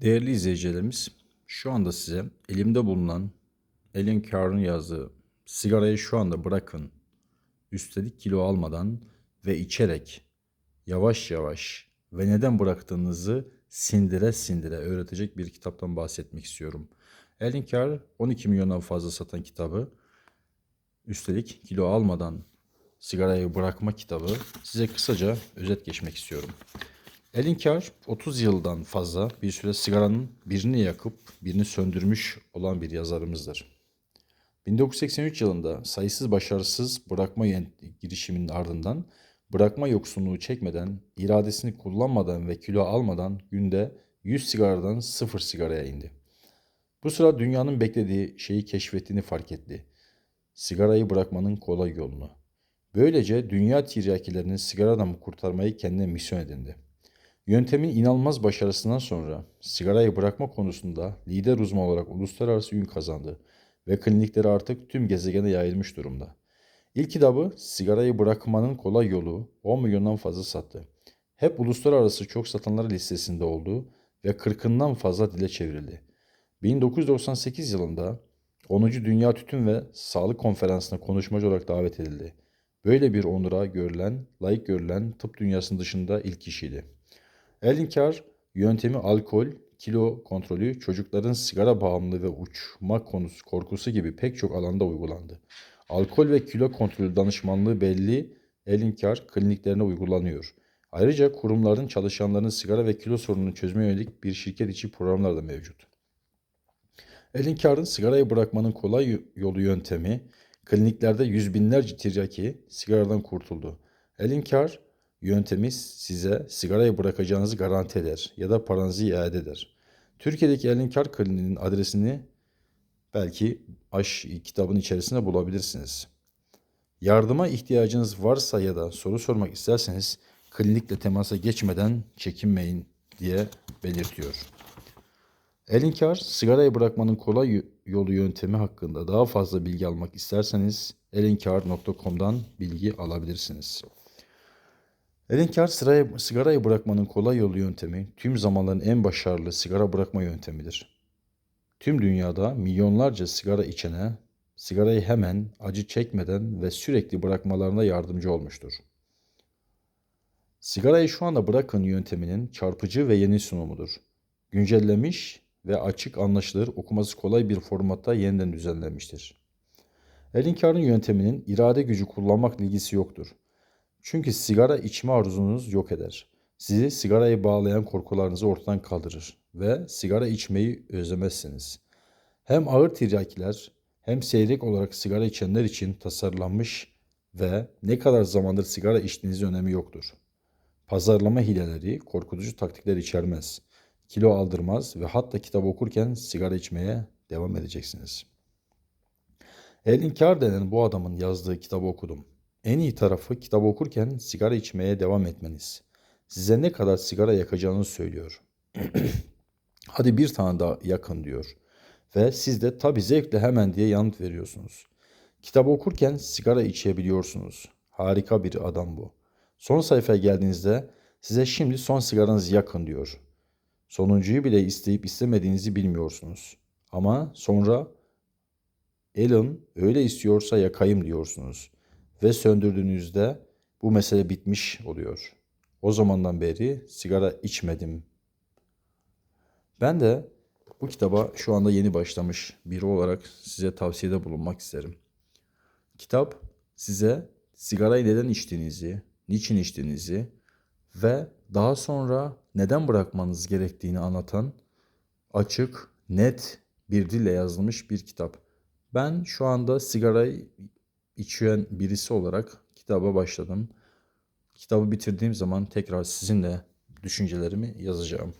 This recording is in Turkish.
Değerli izleyicilerimiz, şu anda size elimde bulunan Elin Carr'ın yazdığı sigarayı şu anda bırakın, üstelik kilo almadan ve içerek yavaş yavaş ve neden bıraktığınızı sindire sindire öğretecek bir kitaptan bahsetmek istiyorum. Elin Carr 12 milyondan fazla satan kitabı, üstelik kilo almadan sigarayı bırakma kitabı size kısaca özet geçmek istiyorum. Elin Carr 30 yıldan fazla bir süre sigaranın birini yakıp birini söndürmüş olan bir yazarımızdır. 1983 yılında sayısız başarısız bırakma girişiminin ardından bırakma yoksunluğu çekmeden, iradesini kullanmadan ve kilo almadan günde 100 sigaradan 0 sigaraya indi. Bu sıra dünyanın beklediği şeyi keşfettiğini fark etti. Sigarayı bırakmanın kolay yolunu. Böylece dünya tiryakilerini sigaradan kurtarmayı kendine misyon edindi. Yöntemin inanılmaz başarısından sonra sigarayı bırakma konusunda lider uzman olarak uluslararası ün kazandı ve klinikleri artık tüm gezegene yayılmış durumda. İlk kitabı Sigarayı Bırakmanın Kolay Yolu 10 milyondan fazla sattı. Hep uluslararası çok satanlar listesinde oldu ve 40'ından fazla dile çevrildi. 1998 yılında 10. Dünya Tütün ve Sağlık Konferansı'na konuşmacı olarak davet edildi. Böyle bir onura görülen, layık görülen tıp dünyasının dışında ilk kişiydi. Elinkar yöntemi alkol, kilo kontrolü, çocukların sigara bağımlılığı ve uçma konusu korkusu gibi pek çok alanda uygulandı. Alkol ve kilo kontrolü danışmanlığı belli Elinkar kliniklerine uygulanıyor. Ayrıca kurumların çalışanlarının sigara ve kilo sorununu çözmeye yönelik bir şirket içi programlar da mevcut. Elinkar'ın sigarayı bırakmanın kolay yolu yöntemi, kliniklerde yüz binlerce tiryaki sigaradan kurtuldu. Elinkar yöntemi size sigarayı bırakacağınızı garanti eder ya da paranızı iade eder. Türkiye'deki Elinkar kliniğinin adresini belki aş kitabın içerisinde bulabilirsiniz. Yardıma ihtiyacınız varsa ya da soru sormak isterseniz klinikle temasa geçmeden çekinmeyin diye belirtiyor. Elinkar, sigarayı bırakmanın kolay yolu yöntemi hakkında daha fazla bilgi almak isterseniz elinkar.com'dan bilgi alabilirsiniz. Elinkar sıraya, sigarayı bırakmanın kolay yolu yöntemi tüm zamanların en başarılı sigara bırakma yöntemidir. Tüm dünyada milyonlarca sigara içene sigarayı hemen acı çekmeden ve sürekli bırakmalarına yardımcı olmuştur. Sigarayı şu anda bırakın yönteminin çarpıcı ve yeni sunumudur. Güncellemiş ve açık anlaşılır okuması kolay bir formatta yeniden düzenlenmiştir. Elinkar'ın yönteminin irade gücü kullanmakla ilgisi yoktur. Çünkü sigara içme arzunuz yok eder. Sizi sigaraya bağlayan korkularınızı ortadan kaldırır ve sigara içmeyi özlemezsiniz. Hem ağır tiryakiler hem seyrek olarak sigara içenler için tasarlanmış ve ne kadar zamandır sigara içtiğinizin önemi yoktur. Pazarlama hileleri, korkutucu taktikler içermez. Kilo aldırmaz ve hatta kitap okurken sigara içmeye devam edeceksiniz. Elinkar denen bu adamın yazdığı kitabı okudum. En iyi tarafı kitap okurken sigara içmeye devam etmeniz. Size ne kadar sigara yakacağınızı söylüyor. Hadi bir tane daha yakın diyor. Ve siz de tabii zevkle hemen diye yanıt veriyorsunuz. Kitabı okurken sigara içebiliyorsunuz. Harika bir adam bu. Son sayfaya geldiğinizde size şimdi son sigaranızı yakın diyor. Sonuncuyu bile isteyip istemediğinizi bilmiyorsunuz. Ama sonra Alan öyle istiyorsa yakayım diyorsunuz. Ve söndürdüğünüzde bu mesele bitmiş oluyor. O zamandan beri sigara içmedim. Ben de bu kitaba şu anda yeni başlamış biri olarak size tavsiyede bulunmak isterim. Kitap size sigarayı neden içtiğinizi, niçin içtiğinizi ve daha sonra neden bırakmanız gerektiğini anlatan açık, net bir dille yazılmış bir kitap. Ben şu anda sigarayı içen birisi olarak kitaba başladım. Kitabı bitirdiğim zaman tekrar sizinle düşüncelerimi yazacağım.